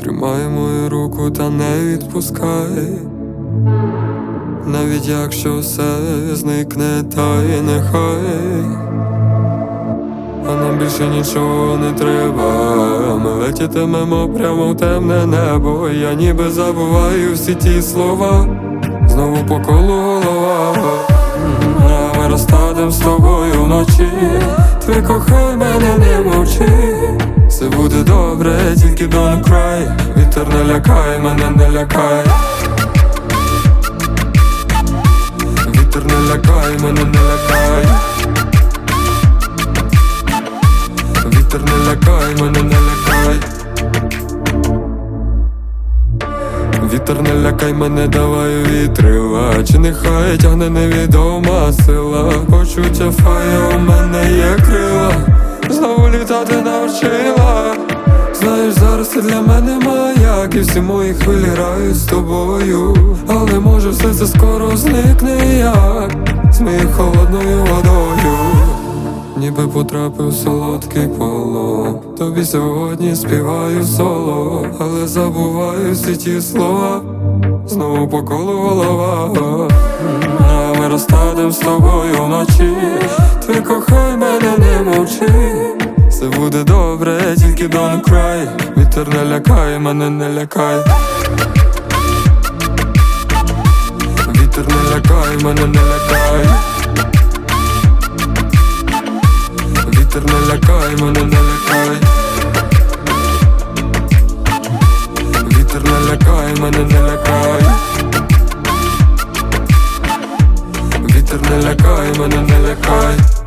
Тримай мою руку та не відпускай. Навіть якщо все зникне, та й нехай. А нам більше нічого не треба. Ми летітимемо прямо в темне небо. Я ніби забуваю всі ті слова. Знову по колу голова. Ми розстадем з тобою вночі. Ти кохай мене, не мовчи. Все буде добре, тільки don't cry Вітер не лякай, мене не лякай. Вітер не лякай, мене не лякай. Вітер не лякай, мене не лякай. Вітер не лякай мене, давай вітрила Чи нехай тягне невідома сила Почуття фая у мене є крила Знову літати навчила Знаєш, зараз ти для мене маяк І всі мої хвилі грають з тобою Але може все це скоро зникне як З моєю холодною водою Ніби потрапив солодкий полон Тобі сьогодні співаю соло, але забуваю всі ті слова, знову по колу голова. А ми розстадем з тобою вночі. Ти кохай все буде добре, тільки don't cry Вітер не лякає, мене не лякай. Вітер не лякає, мене не лякає Вітер не лякає, мене не лякає Вітер не лякає, мене не лякає Вітер не лякає, мене не лякай.